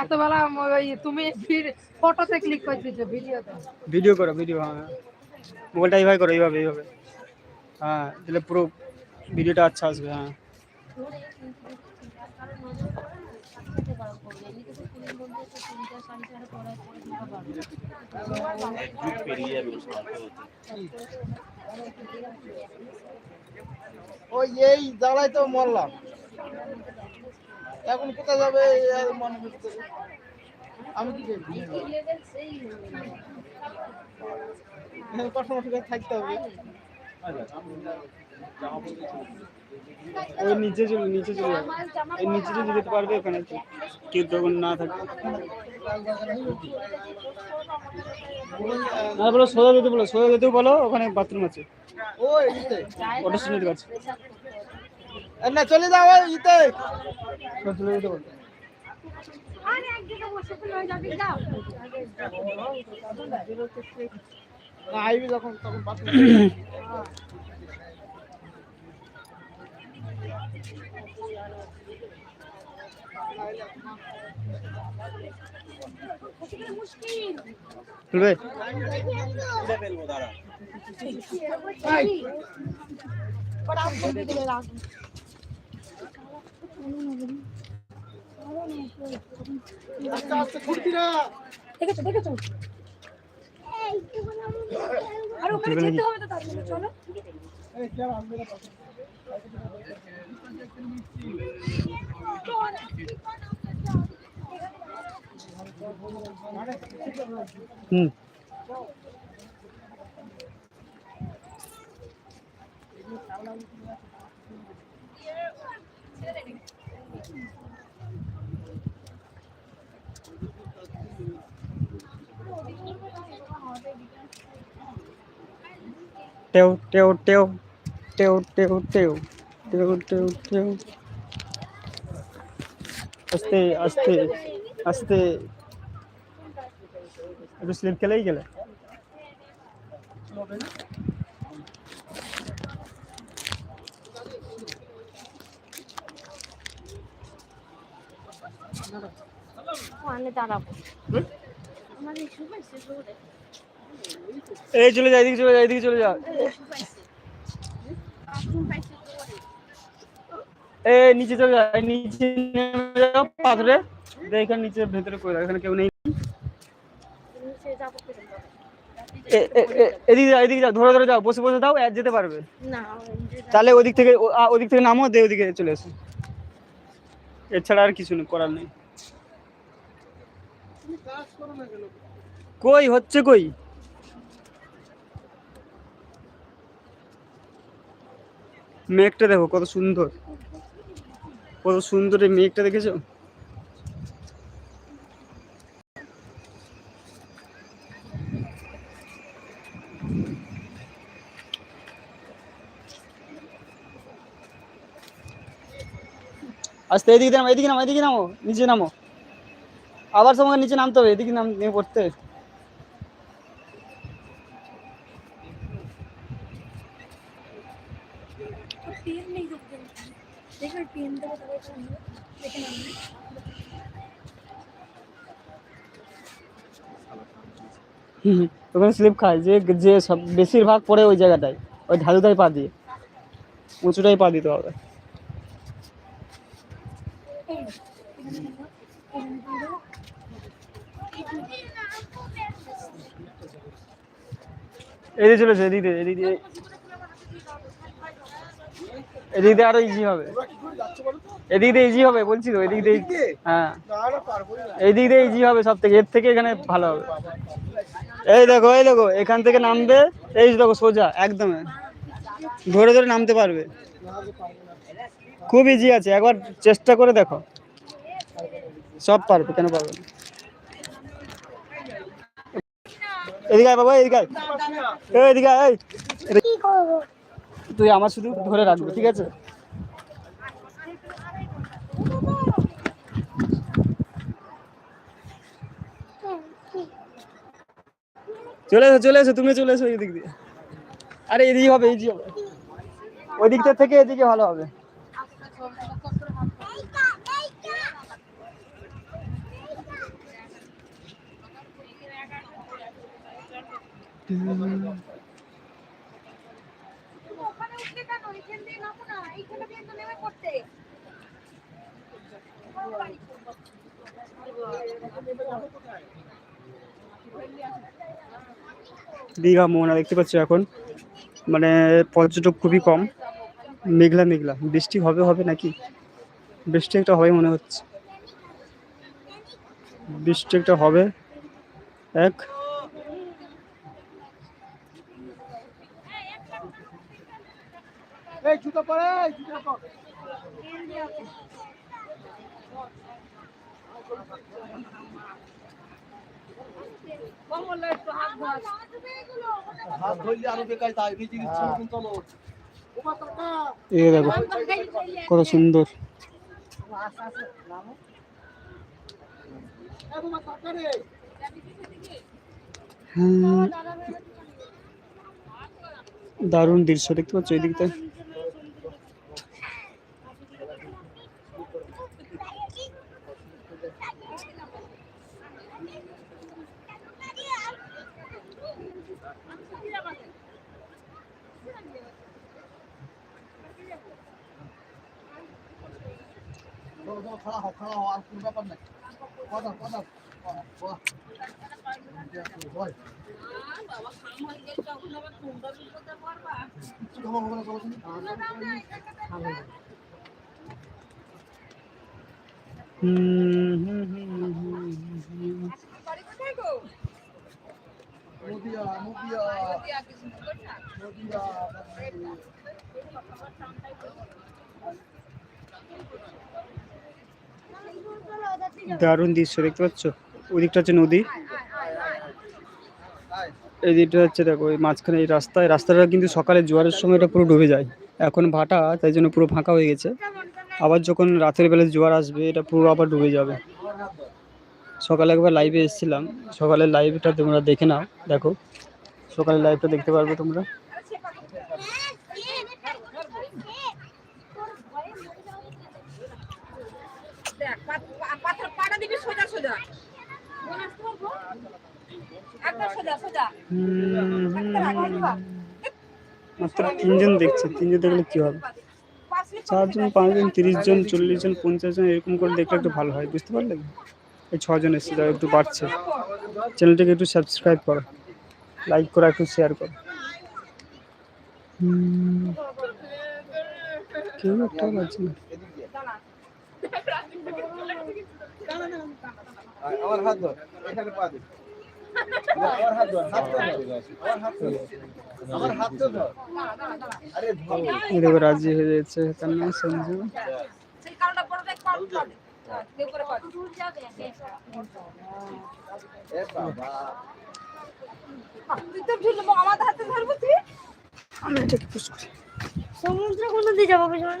এতবেলা তুমি ফটোতে ক্লিক করতেছো ভিডিওতে ভিডিও করো ভিডিও হ্যাঁ। মোবাইলটা এইভাবে করো এইভাবে এইভাবে। হ্যাঁ তাহলে পুরো ভিডিওটা আচ্ছা আসবে হ্যাঁ। ওই এই জ্বালায় তো মরলাম। এখন কোথায় যাবে? মনে আমি কি থাকতে হবে। ওই নিচে চলে নিচে চলে এই নিচে চলে যেতে পারবে ওখানে কেউ তখন না থাকে। না বলো সোজা যেতে বলো সোজা যেতেও বলো ওখানে বাথরুম আছে। ওটা শুনে কাছে। না চলে যাও ইতে চলে যেতে বলো না আইবি যখন তখন আস্তে আস্তে ঘুরবি না দেখেছ দেখেছ আর ওখানে যেতে হবে তো তার জন্য চলো? হুম টেও টেও টেও টেও টেও টেও টেও টেও টেও আস্তে আস্তে আস্তে একটু স্লিপ খেলেই গেলে ওখানে দাঁড়াবো আমাদের সুপার শেষ করে এই চলে যা, এদিকে চলে যা, এদিকে চলে যা। এ, নিচে চলে যা এই নিচে নেমে যাও পাথরে। দেখেন নিচে ভেতরে কই এখানে কেউ নেই। এদিকে যাও এদিকে যাও ধরে ধরে যাও, বসে বসে দাও যেতে পারবে। তাহলে ওদিক থেকে ওদিক থেকে নামো দিয়ে ওদিকে চলে এসো। এছাড়া আর কিছু করার নেই। কই, হচ্ছে কই? মেঘটা দেখো কত সুন্দর। কত সুন্দর এই মেঘটা দেখেছ? আস্তে, এদিকে নামো এদিকে নামো এদিকে নামো, নিচে নামো। আবার তোমাকে নিচে নামতে হবে, এদিকে নাম নিয়ে পড়তে পেন নেই দেখতে দেখবে পেন দেবো তাহলে সুন্দর দেখে নামবে হুম, হুম। ওখানে স্লিপ খায় যে যে সব বেশিরভাগ পড়ে ওই জায়গাটায় ওই ঢালুটাই পা দিয়ে উঁচুটাই পা দিতে হবে এদিকে চলেছে এদিক দিয়ে এদিক দিয়ে এদিক দিয়ে আরও ইজি হবে এদিক দিয়ে ইজি হবে বলছি তো এদিক দিয়ে হ্যাঁ। না না পারব না। এই দিক দিয়ে ইজি হবে সব থেকে এর থেকে এখানে ভালো হবে। এই দেখো এই দেখো এখান থেকে নামবে এই দেখো সোজা একদম। ধরে ধরে নামতে পারবে। খুব ইজি আছে একবার চেষ্টা করে দেখো। সব পারবে কেন পারবে না? এদিকে আয় বাবা এদিকে এদিকে তুই আমার শুধু ধরে রাখবি ঠিক আছে? চলে এসো চলে এসো তুমি চলে এসো এদিক দিয়ে। আরে এদিকে হবে এই হবে। ওই দিকটা থেকে এদিকে ভালো হবে। দীঘা মোহনা দেখতে পাচ্ছি এখন। মানে পর্যটক খুবই কম। মেঘলা মেঘলা। বৃষ্টি হবে হবে নাকি? বৃষ্টি একটা হবে মনে হচ্ছে। বৃষ্টি একটা হবে এক। এই জুতো পরে এই হাত ধরলে আরও বেকার যায় নিজে ইচ্ছে মতন চলো এই দেখো কত সুন্দর। হুম, দারুণ দৃশ্য দেখতে পাচ্ছ এই দিকটা খাড়া হও খাড়া হও আর কোনো ব্যাপার নাই কথা কথা হুম, হুম, হুম, হুম, হুম। নদিয়া নদিয়া নদিয়া। দারুণ দৃশ্য দেখতে পাচ্ছ? ওই দিকটা হচ্ছে নদী। এই দিকটা হচ্ছে দেখো এই মাঝখানে এই রাস্তায় রাস্তাটা কিন্তু সকালে জোয়ারের সময় এটা পুরো ডুবে যায়। এখন ভাটা তাই জন্য পুরো ফাঁকা হয়ে গেছে। আবার যখন রাতের বেলা জোয়ার আসবে এটা পুরো আবার ডুবে যাবে। সকালে একবার লাইভে এসেছিলাম। সকালের লাইভটা তোমরা দেখে নাও দেখো। সকালের লাইভটা দেখতে পারবে তোমরা। মাত্র তিনজন দেখছে তিনজন দেখলে কি হবে? চারজন পাঁচজন তিরিশ জন চল্লিশ জন পঞ্চাশ জন এরকম করে দেখলে একটু ভালো হয় বুঝতে পারলে? এই ছজন এসছে যারা একটু বাড়ছে। চ্যানেলটাকে একটু সাবস্ক্রাইব করো লাইক করো একটু শেয়ার করো। কেউ একটা পাচ্ছে না। আমার হাত ধর এখানে পা দে। আমার হাত ধর হাত ধর। আমার হাত ধর। আমার হাত ধর। আরে ধর। রাজি হয়ে যাচ্ছে তার নাম সঞ্জু সেই কারণটা পড়ে দেখ সমুদ্র কোন দিয়ে যাব জল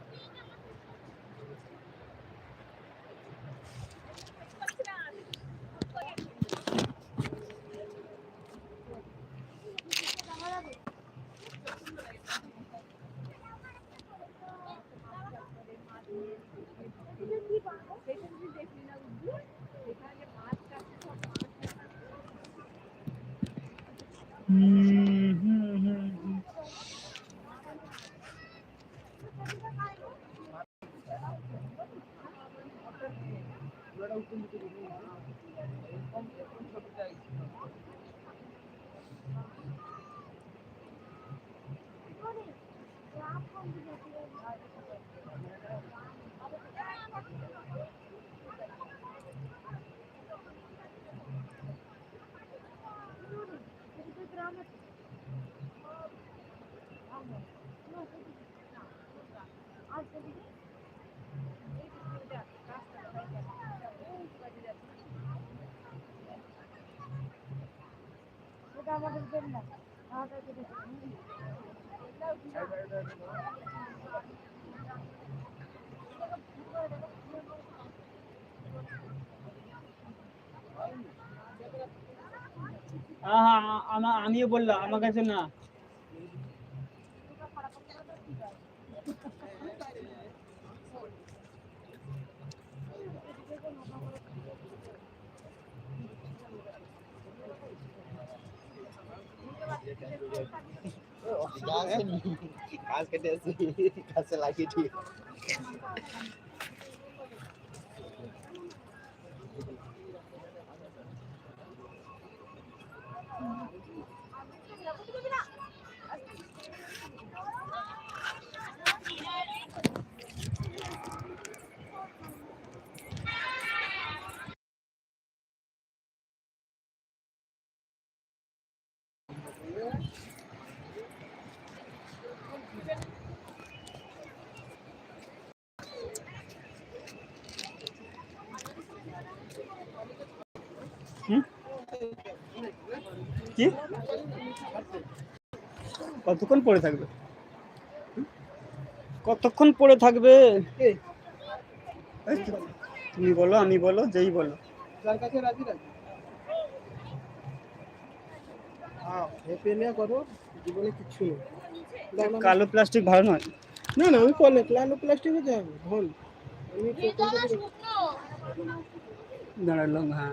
ওটা আমাদের দেন আমিও বললাম আমার কাছে না। কাজ কেটে আসি কাছে লাগিয়ে কি? কতক্ষণ পড়ে থাকবে? কতক্ষণ পড়ে থাকবে? তুমি বলো আমি বলো যেই বলো। যার কাছে রাজি হ্যাঁ করো জীবনে কিচ্ছু নেই। কালো প্লাস্টিক ভালো নয়। না না ওই কলে ক্লানো প্লাস্টিক হবে ঘন আমি দাঁড়ালাম হ্যাঁ।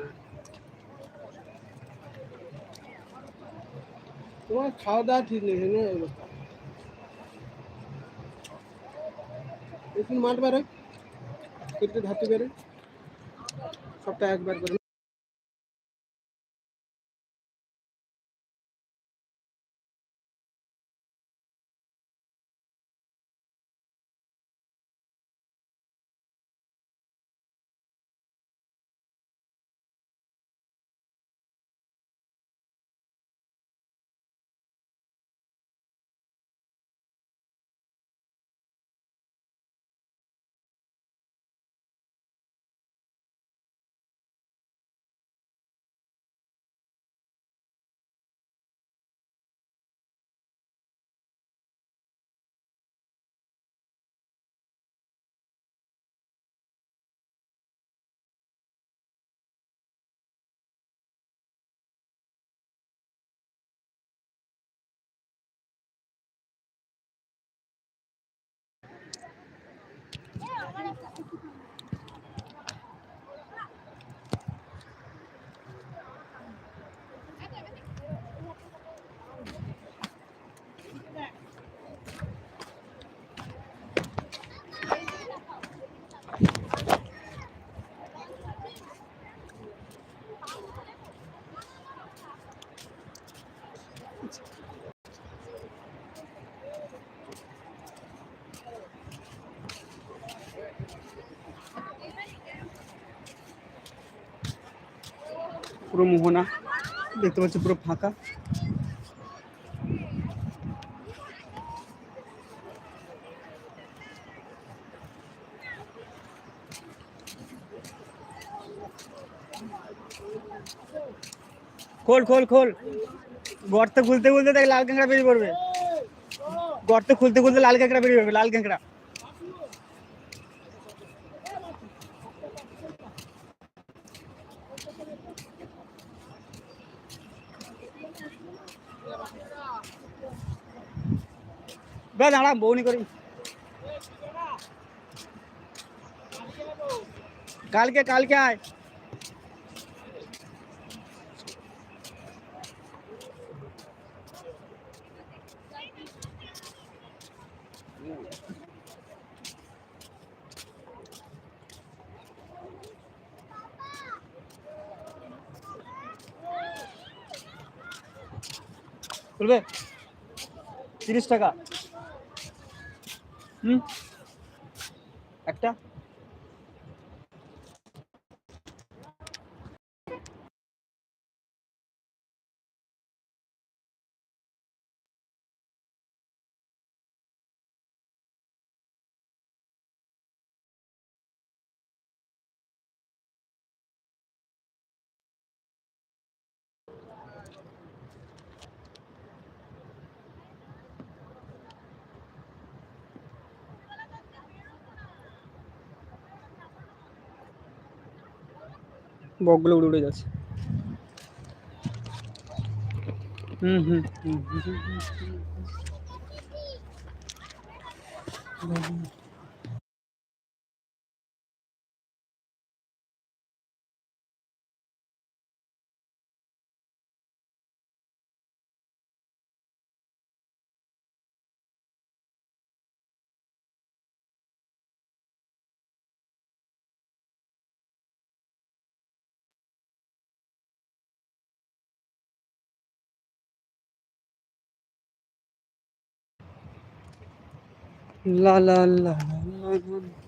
তোমার খাওয়া দাওয়া ঠিক নেই হেনে অবস্থা একটু মাঠ বেরোয় একটু ধাতু বেরোয় সবটা একবার করে পুরো মোহনা। দেখতে পাচ্ছি পুরো ফাঁকা। খোল খোল খোল। গর্ত খুলতে খুলতে দেখ লাল কাঁকড়া বেরিয়ে পড়বে। গর্ত খুলতে খুলতে লাল কাঁকড়া বেরিয়ে পড়বে, লাল কাঁকড়া বে দাঁড়া বউনি করি। কালকে কালকে আয়। বলবে তিরিশ টাকা। একটা বকগুলো উড়ে উড়ে যাচ্ছে। হুম হুম হুম হুম, হুম, হুম, হুম। La